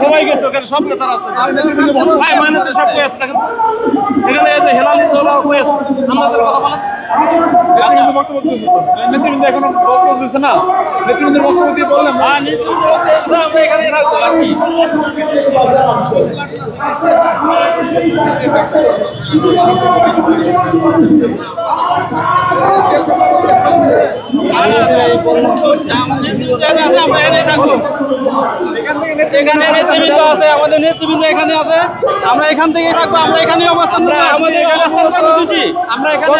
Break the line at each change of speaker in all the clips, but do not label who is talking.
সবাই গেছে ওখানে সব নেতারা আছে। ভাই মানে সব কই আছে? এখানে এই যে হেলালি আছে? আন্দাজের কথা বলেন।
নেতৃবৃন্দ বক্তব্য দিয়েছে তো। নেতৃবৃন্দ এখনও বক্তব্য দিচ্ছে না? নেতৃবৃন্দের বক্তব্য দিয়ে বললাম
বলতে আমরা এখানে রাখব আর কি থাকব এখানে নেতৃবৃন্দ আছে আমাদের নেতৃবৃন্দ এখানে আছে। আমরা এখান থেকে থাকব আমরা এখানে অবস্থান আমাদের অবস্থান কর্মসূচি।
আমরা এখানে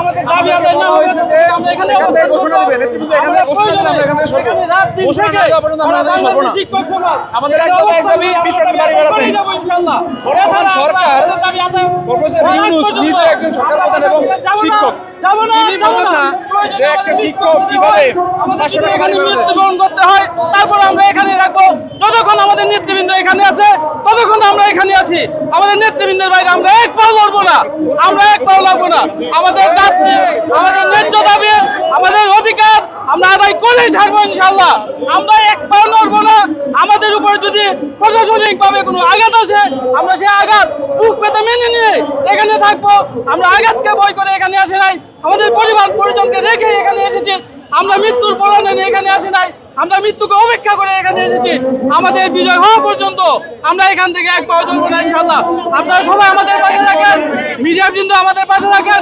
আমাদের দাবি আদায় না আমরা এখানে
এখান থেকে ঘোষণা দিবে নেতৃবৃন্দ এখান থেকে ঘোষণা দিলে আমরা এখান থেকে সরবো
এখানে রাত দিন
ঘোষণা না দেওয়া পর্যন্ত আমরা
আমরা
এখান থেকে সরবো না।
বাংলাদেশ শিক্ষক সমাজ
আমাদের একদম একদমই
নিয়ে আমরা
বাড়ি বেড়াতে। বর্তমান সরকার
আমাদের দাবি আদায়
প্রফেসর
করার
নিজে একজন সরকার প্রধান এবং শিক্ষক। তিনি বোঝেন না। যে একটা শিক্ষক কীভাবে পাঁচশো টাকা বাড়ি
মৃত্যুবরণ করতে হয় তারপর আমরা এখানে রাখব নেতৃবৃন্দ এখানে আছে, ততক্ষণ আমরা এখানে আছি। আমাদের নেতৃবৃন্দের বাইরে আমরা এক পাও লড়বো না। আমরা এক পাও লড়বো না। আমাদের জাতি, আমাদের ন্যায্য দাবি, আমাদের অধিকার, আমরা আদায় করে ছাড়বো ইনশাল্লাহ আমরা এক পাও লড়বো না। আমাদের উপর যদি প্রশাসনিক ভাবে কোনো আঘাত আসে, আমরা সেই আঘাত বুক পেতে মেনে নিয়ে এখানে থাকব। আমরা আঘাতকে বই করে এখানে আসে নাই। আমাদের পরিবার পরিজনকে রেখে এখানে এসেছি। আমরা মৃত্যুর পরনে এখানে আসি নাই। আমরা মৃত্যুকে অপেক্ষা করে এখানে এসেছি। আমাদের বিজয় হওয়া পর্যন্ত আমরা এখান থেকে এক পাওয়া চলবো না ইনশাল্লাহ আপনারা সবাই আমাদের পাশে থাকেন মিডিয়া কিন্তু আমাদের পাশে থাকেন।